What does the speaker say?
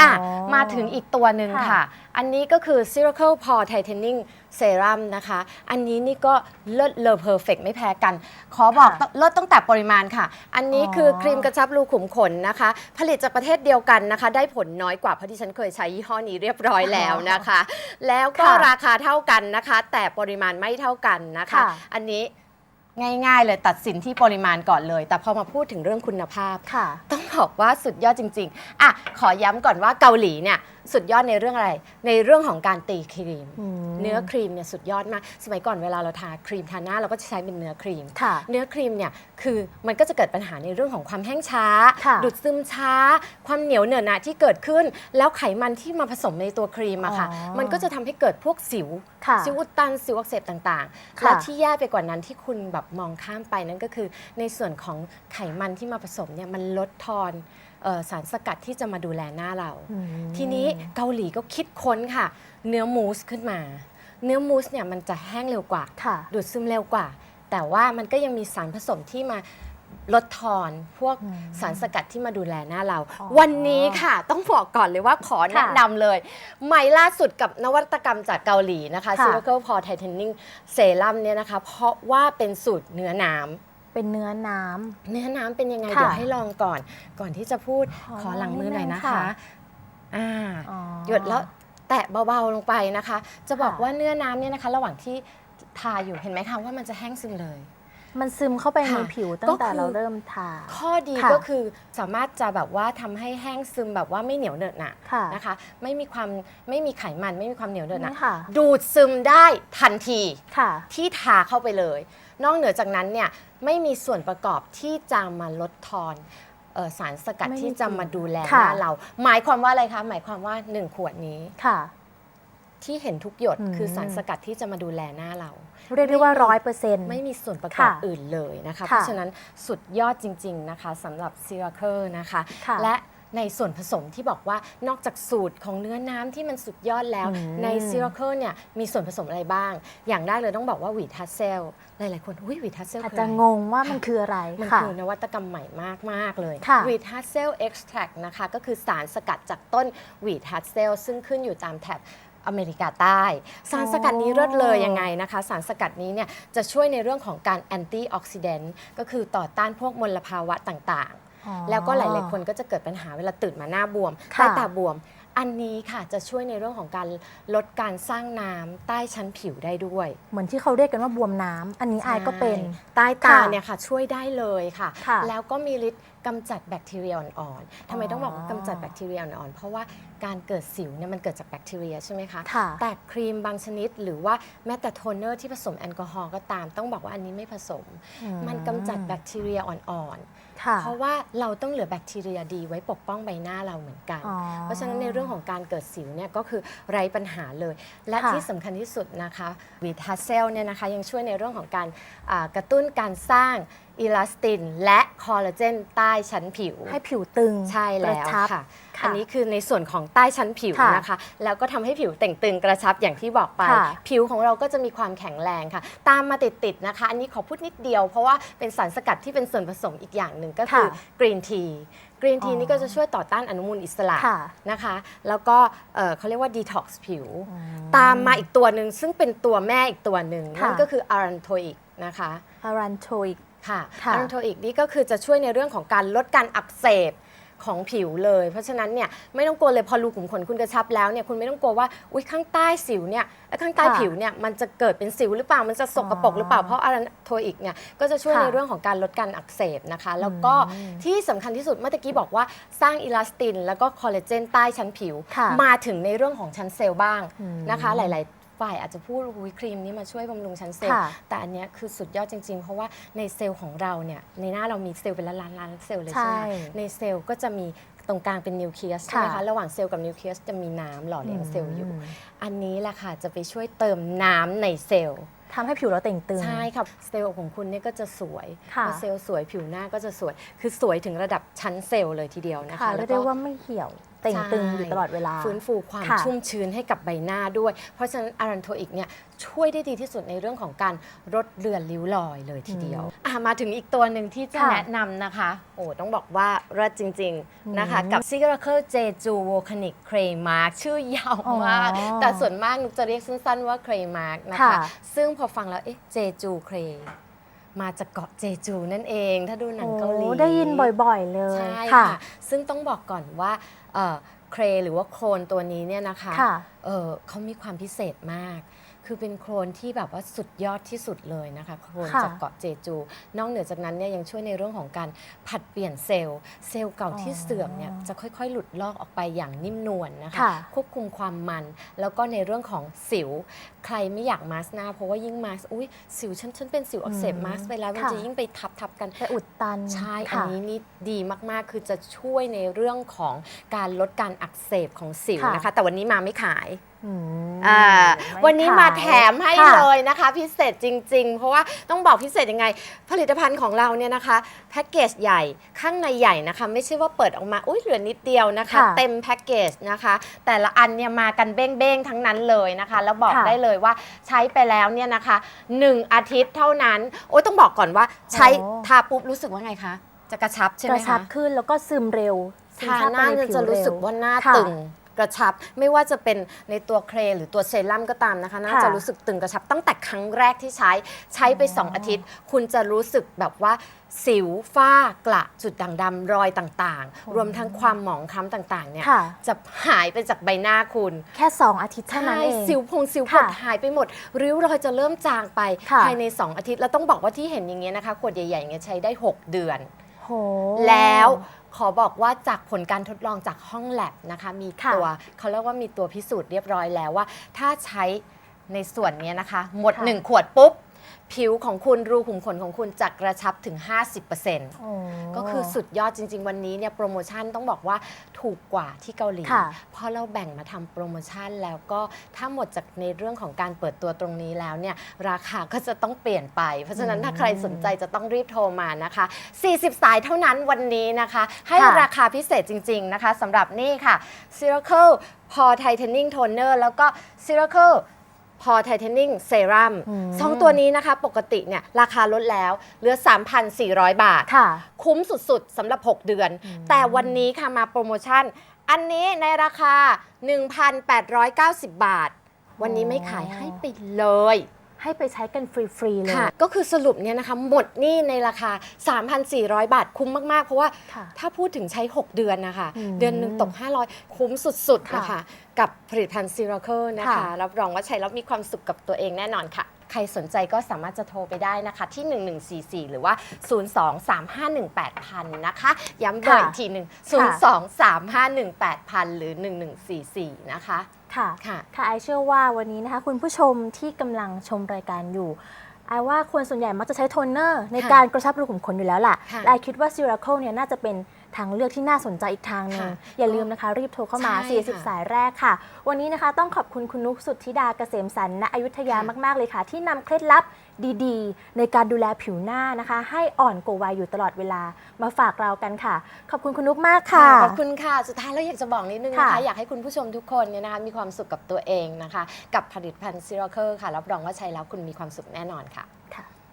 อะมาถึงอีกตัวหนึ่งค่ะค่ะอันนี้ก็คือ Ciracle Pore Tightening Serum นะคะ อันนี้นี่ก็เลิศเลอเพอร์เฟกไม่แพ้กัน ขอบอกค่ะเลิศตั้งแต่ปริมาณค่ะ อันนี้คือออครีมกระชับรูขุมขนนะคะ ผลิตจากประเทศเดียวกันนะคะ ได้ผลน้อยกว่าเพราะที่ฉันเคยใช้ยี่ห้อนี้เรียบร้อยแล้วนะคะ แล้วก็ค่ะราคาเท่ากันนะคะ แต่ปริมาณไม่เท่ากันนะคะค่ะอันนี้ ง่ายๆ เลยตัดสินที่ปริมาณก่อนเลย แต่พอมาพูดถึงเรื่องคุณภาพ ค่ะ ต้องบอกว่าสุดยอดจริง ๆ อะ ขอย้ำก่อนว่าเกาหลีเนี่ย สุดยอดในเรื่องอะไร ในเรื่องของการตีครีมอืมเนื้อครีมเนี่ยสุดยอดมาก สมัยก่อนเวลาเราทาครีมทาหน้าเราก็จะใช้เป็นเนื้อครีมค่ะเนื้อครีมเนี่ยคือมันก็จะเกิดปัญหาในเรื่องของความแห้งช้าค่ะดูดซึมช้า ความเหนียวเหนอะหนะที่เกิดขึ้น แล้วไขมันที่มาผสมในตัวครีมอะค่ะอ๋อมันก็จะทำให้เกิดพวกสิวค่ะสิวอุดตัน สิวอักเสบต่างๆค่ะและที่แย่ไปกว่านั้นที่คุณแบบมองข้ามไปนั่นก็คือ ในส่วนของไขมันที่มาผสมเนี่ยมันลดทอนเอ่อ สารสกัดที่จะมาดูแลหน้าเราอืมทีนี้เกาหลีก็คิดค้นค่ะ เนื้อมูสขึ้นมา เนื้อมูสเนี่ยมันจะแห้งเร็วกว่าค่ะดูดซึมเร็วกว่า แต่ว่ามันก็ยังมีสารผสมที่มาลดทอนพวกอืมสารสกัดที่มาดูแลหน้าเราอ๋อวันนี้ค่ะ ต้องบอกก่อนเลยว่าขอแนะค่ะนำเลย ใหม่ล่าสุดกับนวัตกรรมจากเกาหลีนะคะค่ะ Ciracle Pore Tightening Serum เนี่ยนะคะ เพราะว่าเป็นสูตรเนื้อน้ำ เป็นเนื้อน้ำ เนื้อน้ำเป็นยังไง ค่ะเดี๋ยวให้ลองก่อน ก่อนที่จะพูดขอขอหลังมือหน่อยนะลองนิดนึงคะค่ะอ่าอ๋อ หยดแล้วแตะเบาๆลงไปนะคะ จะบอกค่ะ ว่าเนื้อน้ำเนี่ยนะคะ ระหว่างที่ทาอยู่เห็นไหมคะว่ามันจะแห้งซึมเลย มันซึมเข้าไปในค่ะผิวตั้ก็งแต่คือ เราเริ่มทา ข้อดีค่ะ ก็คือสามารถจะแบบว่าทำให้แห้งซึมแบบว่าไม่เหนียวเหนอะหนะค่ะนะคะ ไม่มีความไม่มีไขมันไม่มีความเหนียวเหนอะหนะนี่ค่ะ ดูดซึมได้ทันทีค่ะ ที่ทาเข้าไปเลย นอกเหนือจากนั้นเนี่ยไม่มีส่วนประกอบที่จะมาลดทอนเอ่อสารสกัดไม่มีที่จะมาดูแลหค่ะ น้าเรา หมายความว่าอะไรคะ หมายความว่า 1 ขวดนี้ค่ะ ที่เห็นทุกหยดอืม คือสารสกัดที่จะมาดูแลหน้าเรา เรียกได้ว่าร้อยเปอร์เซ็นต์ ไม่มีส่วนประกอบค่ะอื่นเลยนะคะ ค่ะเพราะฉะนั้นสุดยอดจริง ๆ นะคะสำหรับ c i r a c l e นะคะ ค่ะ และ ในส่วนผสมที่บอกว่านอกจากสูตรของเนื้อน้ำที่มันสุดยอดแล้ว อืม ใน c i r a c l e เนี่ยมีส่วนผสมอะไรบ้าง อย่างแรกเลยต้องบอกว่าวีทัสเซลหลาย ๆ คนอุ้ยวีทัสเซลอาจคือจะอะไรงงว่ามันคืออะไรมันค่ะ คือนวัตกรรมใหม่มาก ๆ เลยค่ะ วีทัสเซลเอ็กซ์แทรนะคะ ก็คือสารสกัดจากต้นวีทัสเซลซึ่งขึ้นอยู่ตามแถบอเมริกาใต้ สารสกัดนี้เลิศเลยยังไงนะคะ สารสกัดนี้เนี่ยจะช่วยในเรื่องของการแอนตี้ออกซิเดนต์ก็คือต่อต้านพวกมลภาวะต่างอ๋อๆ แล้วก็หลาย ๆ คนก็จะเกิดปัญหาเวลาตื่นมาหน้าบวมค่ะใต้ตาบวม อันนี้ค่ะจะช่วยในเรื่องของการลดการสร้างน้ำใต้ชั้นผิวได้ด้วย เหมือนที่เขาเรียกกันว่าบวมน้ำอันนี้อายก็เป็นใช่ใต้ตาค่ะเนี่ยค่ะช่วยได้เลยค่ะค่ะ แล้วก็มีฤทธิ์กำจัดแบคทีเรียอ่อนๆทำไมอ๋อต้องบอกว่ากำจัดแบคทีเรียอ่อนๆ เพราะว่าการเกิดสิวเนี่ยมันเกิดจากแบคทีเรียใช่ไหมคะค่ะแต่ครีมบางชนิดหรือว่าแม้แต่โทนเนอร์ที่ผสมแอลกอฮอล์ก็ตาม ต้องบอกว่าอันนี้ไม่ผสมอืมมันกำจัดแบคทีเรียอ่อนๆ ค่ะ เพราะว่าเราต้องเหลือแบคทีเรียดีไว้ปกป้องใบหน้าเราเหมือนกัน อ๋อเพราะฉะนั้นในเรื่องของการเกิดสิวเนี่ยก็คือไร้ปัญหาเลย และค่ะ ที่สำคัญที่สุดนะคะวีทัสเซลเนี่ยนะคะยังช่วยในเรื่องของการอ่ากระตุ้นการสร้างอิลาสติน และคอลลาเจนใต้ชั้นผิว ให้ผิวตึงใช่แล้วกระชับ ค่ะ ค่ะอันนี้คือในส่วนของใต้ชั้นผิวค่ะนะคะ แล้วก็ทำให้ผิวเต่งตึงกระชับอย่างที่บอกไป ค่ะผิวของเราก็จะมีความแข็งแรงค่ะ ตามมาติดๆนะคะ อันนี้ขอพูดนิดเดียว เพราะว่าเป็นสารสกัดที่เป็นส่วนผสมอีกอย่างหนึ่งก็คือค่ะกรีนทีกรีนทีอ๋อ นี่ก็จะช่วยต่อต้านอนุมูลอิสระค่ะนะคะ แล้วก็เอ่อเขาเรียกว่าดีท็อกซ์ผิว อืมตามมาอีกตัวหนึ่งซึ่งเป็นตัวแม่อีกตัวหนึ่งค่ะ นั่นก็คืออารันโทอิกนะคะอารันโทอิก ค่ะค่ะอารันโทอิกนี่ก็คือจะช่วยในเรื่องของการลดการอักเสบของผิวเลย เพราะฉะนั้นเนี่ยไม่ต้องกลัวเลยพอรูขุมขนคุณกระชับแล้วเนี่ยคุณไม่ต้องกลัวว่าอุ้ยข้างใต้สิวเนี่ยไอ้ข้างใต้ค่ะผิวเนี่ยมันจะเกิดเป็นสิวหรือเปล่ามันจะสกปรกหรือเปล่าอ๋อเพราะอารันโทอิกเนี่ยก็จะช่วยค่ะในเรื่องของการลดการอักเสบนะคะ แล้วก็อืมที่สำคัญที่สุดเมื่อตะกี้บอกว่าสร้างอิลาสติน แล้วก็คอลลาเจนใต้ชั้นผิว ค่ะมาถึงในเรื่องของชั้นเซลล์บ้างอืม นะคะ หลาย ๆ ฝ่ายอาจจะพูดวิครีมนี้มาช่วยบำรุงชั้นเซลล์ค่ะ แต่อันเนี้ยคือสุดยอดจริง ๆ เพราะว่าในเซลล์ของเราเนี่ยในหน้าเรามีเซลล์เป็นล้านล้านล้านเซลล์เลยใช่ไหมใช่ในเซลล์ก็จะมีตรงกลางเป็นนิวเคลียสใช่ไหมค่ะ คะระหว่างเซลล์กับนิวเคลียสจะมีน้ำหล่อเลี้ยงเซลล์อยู่ มอันนี้แหละค่ะจะไปช่วยเติมน้ำในเซลล์ ทำให้ผิวเราเต่งตึง ใช่ค่ะเซลล์ของคุณเนี่ยก็จะสวยค่ะพอเซลล์สวยผิวหน้าก็จะสวย คือสวยถึงระดับชั้นเซลล์เลยทีเดียวนะคะค่ะแล้เรียวกก็ได้ว่าไม่เหี่ยว เต่งตึงใช่อยู่ตลอดเวลา ฟื้นฟูความค่ะชุ่มชื้นให้กับใบหน้าด้วย เพราะฉะนั้นอารันโทอิกเนี่ยช่วยได้ดีที่สุดในเรื่องของการลดเลือนริ้วรอยเลยทีเดียวอะมาถึงอีกตัวหนึ่งที่จะค่ะแนะนำนะคะ โอ้ต้องบอกว่าเลิศจริง ๆ นะคะอืมกับ s i g r a c l e Jeju Volcanic Clay Mark ชื่อยาวมาก อ๋อแต่ส่วนมากนุกจะเรียกสั้นๆว่า Clay Mark นะคะ ค่ะ ซึ่งพอฟังแล้ว เอ๊ะ Jeju Clay มาจากเกาะเจจูนั่นเอง ถ้าดูหนังเกาหลีโอ้ได้ยินบ่อยๆเลยใช่ค่ะค่ะซึ่งต้องบอกก่อนว่าเอ่อเครหรือว่าโครนตัวนี้เนี่ยนะคะค่ะเออเขามีความพิเศษมาก คือเป็นโครนที่แบบว่าสุดยอดที่สุดเลยนะคะ โครนค่ะจากเกาะเจจู นอกเหนือจากนั้นเนี่ยยังช่วยในเรื่องของการผัดเปลี่ยนเซลล์เซลล์เก่าที่เสื่อมเนี่ยจะค่อยๆ หลุดลอกออกไปอย่างนิ่มนวลนะคะ ค่ะ ควบคุมความมัน แล้วก็ในเรื่องของสิว ใครไม่อยากมาสก์หน้า เพราะว่ายิ่งมาสก์อุ้ยสิวฉันฉันเป็นสิวอักเสบอืมมาสก์ไปแล้วมันค่ะ จะยิ่งไปทับทับๆกัน ไปอุดตันใช่ อันค่ะ นี้นี่ดีมาก ๆ คือจะช่วยในเรื่องของการลดการอักเสบของสิวค่ะ นะคะ แต่วันนี้มาไม่ขาย อืมอ่าไวันนี้มาขยแถมให้ค่ะเลยนะคะ พิเศษจริง ๆ เพราะว่าต้องบอกพิเศษยังไง ผลิตภัณฑ์ของเราเนี่ยนะคะแพ็กเกจใหญ่ข้างในใหญ่นะคะ ไม่ใช่ว่าเปิดออกมาอุ้ยเหลือนิดเดียวนะคะค่ะเต็มแพ็กเกจนะคะ แต่ละอันเนี่ยมากันเบ้งๆทั้งนั้นเลยนะคะ แล้วบอกค่ะได้เลยว่าใช้ไปแล้วเนี่ยนะคะ 1 อาทิตย์เท่านั้น โอ้ยต้องบอกก่อนว่าใช้โอ้ทาปุ๊บรู้สึกว่าไงคะจะกระชับใช่ไหกมระชัคะบขึ้นแล้วก็ซึมเร็วซึมทาเข้หไปน้าในเนี่ยผิวจะรู้สึกเวว่าหน้าค่ะตึง กระชับ ไม่ว่าจะเป็นในตัวเครหรือตัวเซรั่มก็ตามนะคะน่าค่ะจะรู้สึกตึงกระชับตั้งแต่ครั้งแรกที่ใช้ใช้ไปอ๋อ2อาทิตย์ คุณจะรู้สึกแบบว่าสิวฝ้ากระจุดด่างดำรอยต่างๆ รวมทั้งความหมองคล้ำต่างๆเนี่ยค่ะจะหายไปจากใบหน้าคุณ แค่ 2 อาทิตย์เท่านั้นใช่เองสิวพงสิวผค่ะดหายไปหมด ริ้วรอยจะเริ่มจางไปค่ะภายใน 2 อาทิตย์แล้วต้องบอกว่าที่เห็นอย่างเงี้ยนะคะขวดใหญ่ๆอย่างเงี้ยใช้ได้ 6 เดือนโหแล้ว ขอบอกว่าจากผลการทดลองจากห้องแลบนะคะ มีค่ะตัวเขาเรียกว่ามีตัวพิสูจน์เรียบร้อยแล้วว่า ถ้าใช้ในส่วนเนี้ยนะคะ หมด ค่ะ 1 ขวดปุ๊บ ผิวของคุณรูขุมขนของคุณจะกระชับถึง 50%โอ้ก็คือสุดยอดจริง ๆ วันนี้เนี่ยโปรโมชั่นต้องบอกว่าถูกกว่าที่เกาหลีค่ะเพราะเราแบ่งมาทำโปรโมชั่นแล้วก็ถ้าหมดจากในเรื่องของการเปิดตัวตรงนี้แล้วเนี่ยราคาก็จะต้องเปลี่ยนไป เพราะฉะนั้นถ้าใครสนใจจะต้องรีบโทรมานะคะ 40 สายเท่านั้นวันนี้นะคะ ให้ค่ะ ราคาพิเศษจริง ๆ นะคะสำหรับนี่ค่ะ Ciracle Pore Tightening Toner แล้วก็ Ciracle Pore Tightening Serum อืมสองตัวนี้นะคะปกติเนี่ยราคาลดแล้วเหลือ 3,400 บาทค่ะคุ้มสุดๆสำหรับ 6 เดือน แต่วันนี้ค่ะมาโปรโมชั่น อันนี้ในราคา 1,890 บาท วันนี้ไม่ขายให้ไปเลย ให้ไปใช้กันฟรี ๆ เลย ค่ะ ก็คือสรุปเนี่ยนะคะหมดหนี่ในราคา 3,400 บาทคุ้มมาก ๆ เพราะว่าค่ะถ้าพูดถึงใช้ 6 เดือนนะคะ อืมเดือนหนึ่งตก 500 คุ้มสุดๆค่ะนะคะกับผลิตภัณฑ์ซีโรเคิลนะคะ ค่ะ รับรองว่าใช้แล้วมีความสุขกับตัวเองแน่นอนค่ะ ใครสนใจก็สามารถจะโทรไปได้นะคะ ที่ 1144 หรือว่า 023518000 นะคะ ย้ำเบอร์อีกทีหนึ่ง 023518000 หรือ 1144 นะคะ ค่ะ ค่ะ ค่ะไอเชื่อว่าวันนี้นะคะคุณผู้ชมที่กำลังชมรายการอยู่ไอว่าคนส่วนใหญ่มักจะใช้โทนเนอร์ในค่ะการกระชับรูขุมขนอยู่แล้วล่ะค่ะและไอคิดว่าซิราเคิลเนี่ยน่าจะเป็น ทางเลือกที่น่าสนใจอีกทางหนึงค่ะอย่าลืมนะคะ รีบโทรเข้ามา ใช่ค่ะ40 สายแรกค่ะ วันนี้นะคะต้องขอบคุณคุณนุกสุทธิดาเกษมสันณอยุธยาค่ะ มาก ๆ เลยค่ะ ที่นำเคล็ดลับดีๆ ในการดูแลผิวหน้านะคะ ให้อ่อนกว่าวัยอยู่ตลอดเวลามาฝากเรากันค่ะ ขอบคุณคุณนุกมากค่ะ ขอบคุณค่ะ สุดท้ายเราอยากจะบอกนิดนึงนะคะ ค่ะอยากให้คุณผู้ชมทุกคนเนี่ยนะคะมีความสุขกับตัวเองนะคะ กับผลิตภัณฑ์ซิโรเคิลค่ะ รับรองว่าใช้แล้วคุณมีความสุขแน่นอนค่ะ